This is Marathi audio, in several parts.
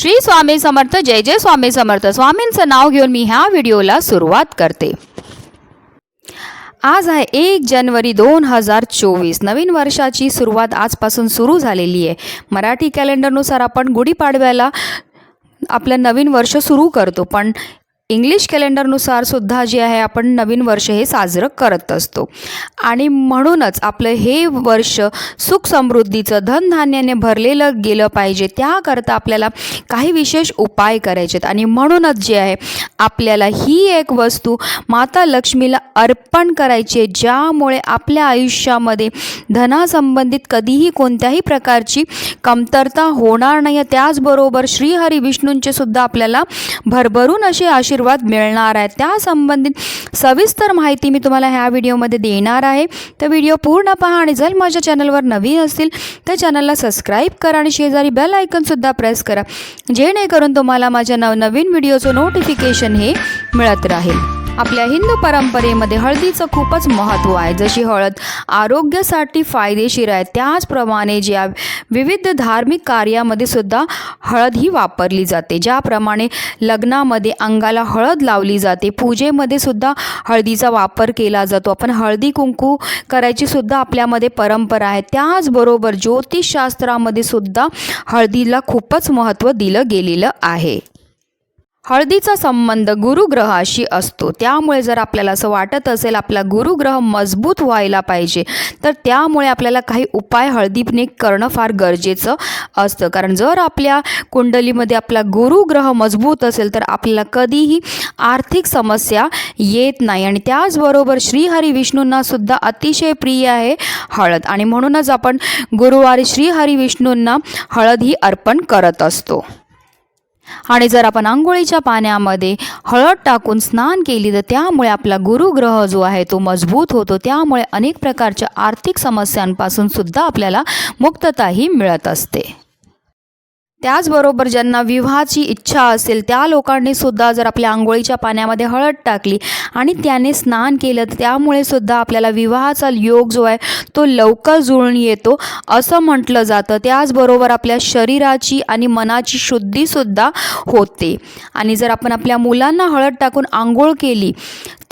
श्री स्वामी समर्थ जय जय स्वामी समर्थ. स्वामींचं नाव घेऊन मी ह्या व्हिडिओला सुरुवात करते. आज आहे एक जानेवारी दोन हजार चोवीस. नवीन वर्षाची सुरुवात आजपासून सुरू झालेली आहे. मराठी कॅलेंडरनुसार आपण गुढीपाडव्याला आपलं नवीन वर्ष सुरू करतो. पण इंग्लिश कॅलेंडरनुसार सुद्धा जे आहे आपण नवीन वर्ष हे साजरं करत असतो. आणि म्हणूनच आपलं हे वर्ष सुख समृद्धीचं धनधान्याने भरलेलं गेलं पाहिजे. त्याकरता आपल्याला काही विशेष उपाय करायचे आहेत. आणि म्हणूनच जे आहे आपल्याला ही एक वस्तू माता लक्ष्मीला अर्पण करायची आहे ज्यामुळे आपल्या आयुष्यामध्ये धनासंबंधित कधीही कोणत्याही प्रकारची कमतरता होणार नाही. त्याचबरोबर श्रीहरी विष्णूंचे सुद्धा आपल्याला भरभरून असे आशीर्वाद मिळणार आहे. त्या संबंधित सविस्तर माहिती मी तुम्हाला ह्या व्हिडिओमध्ये देणार आहे. तर व्हिडिओ पूर्ण पहा आणि जर माझ्या चॅनलवर नवीन असतील तर चॅनलला सबस्क्राईब करा आणि शेजारी बेल आयकनसुद्धा प्रेस करा. जेणेकरून तुम्हाला माझ्या नवनवीन व्हिडिओचं नोटिफिकेशन हे मिळत राहील. आपल्या हिंदू परंपरेमध्ये हळदीचं खूपच महत्त्व आहे. जशी हळद आरोग्यासाठी फायदेशीर आहे त्याचप्रमाणे ज्या विविध धार्मिक कार्यामध्ये सुद्धा हळद ही वापरली जाते. ज्याप्रमाणे लग्नामध्ये अंगाला हळद लावली जाते पूजेमध्ये सुद्धा हळदीचा वापर केला जातो. आपण हळदी कुंकू करायची सुद्धा आपल्यामध्ये परंपरा आहे. त्याचबरोबर ज्योतिषशास्त्रामध्ये सुद्धा हळदीला खूपच महत्त्व दिलं गेलेलं आहे. हळदीचा संबंध गुरुग्रहाशी असतो. त्यामुळे जर आपल्याला असं वाटत असेल आपला गुरुग्रह मजबूत व्हायला पाहिजे तर त्यामुळे आपल्याला काही उपाय हळदीने करणं फार गरजेचं असतं. कारण जर आपल्या कुंडलीमध्ये आपला गुरुग्रह मजबूत असेल तर आपल्याला कधीही आर्थिक समस्या येत नाही. आणि त्याचबरोबर श्रीहरी विष्णूंना सुद्धा अतिशय प्रिय आहे हळद. आणि म्हणूनच आपण गुरुवारी श्रीहरी विष्णूंना हळद ही अर्पण करत असतो. आणि जर आपण आंघोळीच्या पाण्यामध्ये हळद टाकून स्नान केली तर त्यामुळे आपला गुरुग्रह जो आहे तो मजबूत होतो. त्यामुळे अनेक प्रकारच्या आर्थिक समस्यांपासून सुद्धा आपल्याला मुक्तताही मिळत असते. त्याचबरोबर ज्यांना विवाहाची इच्छा असेल त्या लोकांनी सुद्धा जर आपल्या आंघोळीच्या पाण्यामध्ये हळद टाकली आणि त्याने स्नान केलं तर त्यामुळे सुद्धा आपल्याला विवाहाचा योग जो आहे तो लवकर जुळून येतो असं म्हटलं जातं. त्याचबरोबर आपल्या शरीराची आणि मनाची शुद्धीसुद्धा होते. आणि जर आपण आपल्या मुलांना हळद टाकून आंघोळ केली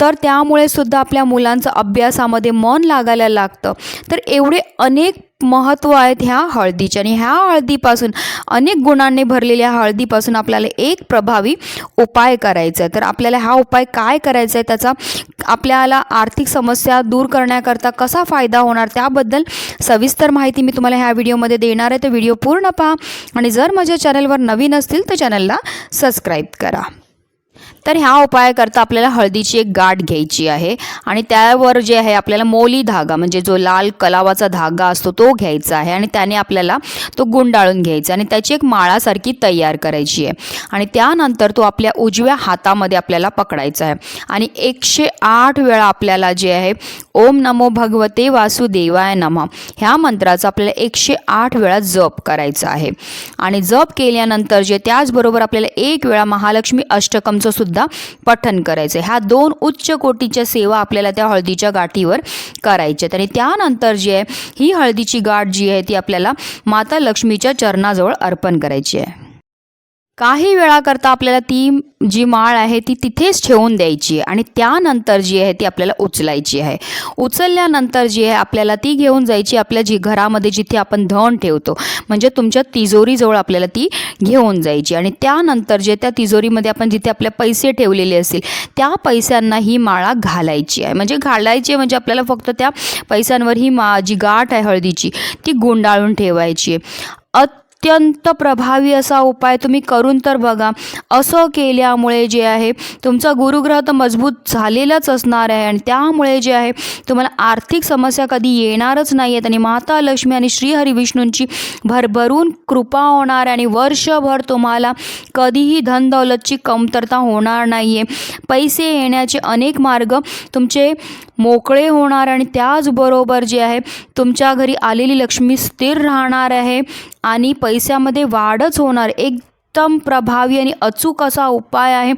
तर त्यामुळे सुद्धा आपल्या मुलांचं अभ्यासामध्ये मन लागायला लागतं. तर एवढे अनेक महत्त्व आहेत ह्या हळदीचे आणि ह्या हळदीपासून अनेक गुणांनी भरलेल्या हळदीपासून आपल्याला एक प्रभावी उपाय करायचा आहे. तर आपल्याला हा उपाय काय करायचा आहे? त्याचा आपल्याला आर्थिक समस्या दूर करण्याकरता कसा फायदा होणार? त्याबद्दल सविस्तर माहिती मी तुम्हाला ह्या व्हिडिओमध्ये देणार आहे. तर व्हिडिओ पूर्ण पहा. आणि जर माझ्या चॅनलवर नवीन असतील तर चॅनलला सबस्क्राईब करा. तर ह्या उपायाकरता आपल्याला हळदीची एक गाठ घ्यायची आहे आणि त्यावर जे आहे आपल्याला मोली धागा म्हणजे जो लाल कलावाचा धागा असतो तो घ्यायचा आहे आणि त्याने आपल्याला तो गुंडाळून घ्यायचा आणि त्याची एक माळासारखी तयार करायची आहे. आणि त्यानंतर तो आपल्या उजव्या हातामध्ये आपल्याला पकडायचा आहे. आणि एकशे आठ वेळा आपल्याला जे आहे ओम नमो भगवते वासुदेवाय नमः ह्या मंत्राचा आपल्याला एकशे आठ वेळा जप करायचा आहे. आणि जप केल्यानंतर जे त्याचबरोबर आपल्याला एक वेळा महालक्ष्मी अष्टकमचं सुद्धा सुद्धा पठन करायचं आहे ह्या दोन उच्च कोटीच्या सेवा आपल्याला त्या हळदीच्या गाठीवर करायच्या आणि त्यानंतर जी आहे ही हळदीची गाठ जी आहे ती आपल्याला माता लक्ष्मीच्या चरणाजवळ अर्पण करायची आहे. काही वेळाकरता आपल्याला ती जी माळ आहे ती तिथेच ठेवून द्यायची आहे आणि त्यानंतर जी आहे ती आपल्याला उचलायची आहे. उचलल्यानंतर जी आहे आपल्याला ती घेऊन जायची आपल्या जी घरामध्ये जिथे आपण धन ठेवतो. म्हणजे तुमच्या तिजोरीजवळ आपल्याला ती घेऊन जायची आणि त्यानंतर जे त्या तिजोरीमध्ये आपण जिथे आपले पैसे ठेवलेले असतील त्या पैशांना ही माळा घालायची आहे. म्हणजे घालायची म्हणजे आपल्याला फक्त त्या पैशांवर ही मा जी गाठ आहे हळदीची ती गुंडाळून ठेवायची आहे. अत्यंत प्रभावी असा उपाय तुम्ही करून तर बघा. असं केल्यामुळे जे आहे तुमचा गुरुग्रह तर मजबूत झालेलाच असणार आहे आणि त्यामुळे जे आहे तुम्हाला आर्थिक समस्या कधी येणारच नाही आहेत आणि माता लक्ष्मी आणि श्रीहरी विष्णूंची भरभरून कृपा होणार आहे आणि वर्षभर तुम्हाला कधीही धनदौलतची कमतरता होणार नाही आहे पैसे येण्याचे अनेक मार्ग तुमचे मोकळे होणार आणि त्याचबरोबर जे आहे तुमच्या घरी आलेली लक्ष्मी स्थिर राहणार आहे आणि पैशामध्ये वाढच होणार. एक प्रभावी आणि अचूक असा उपाय आहे.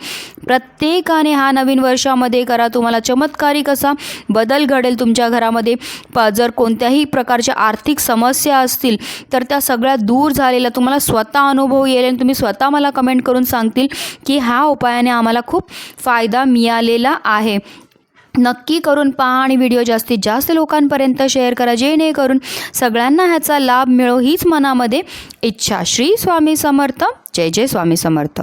प्रत्येकाने हा नवीन वर्षामध्ये करा. तुम्हाला चमत्कारिक असा बदल घडेल तुमच्या घरामध्ये. प जर कोणत्याही प्रकारच्या आर्थिक समस्या असतील तर त्या सगळ्या दूर झालेल्या तुम्हाला स्वतः अनुभव येईल आणि तुम्ही स्वतः मला कमेंट करून सांगतील की ह्या उपायाने आम्हाला खूप फायदा मिळालेला आहे. नक्की करून पहा आणि व्हिडिओ जास्तीत जास्त लोकांपर्यंत शेअर करा जेणेकरून सगळ्यांना ह्याचा लाभ मिळो हीच मनामध्ये इच्छा. श्री स्वामी समर्थ. जय जय स्वामी समर्थ.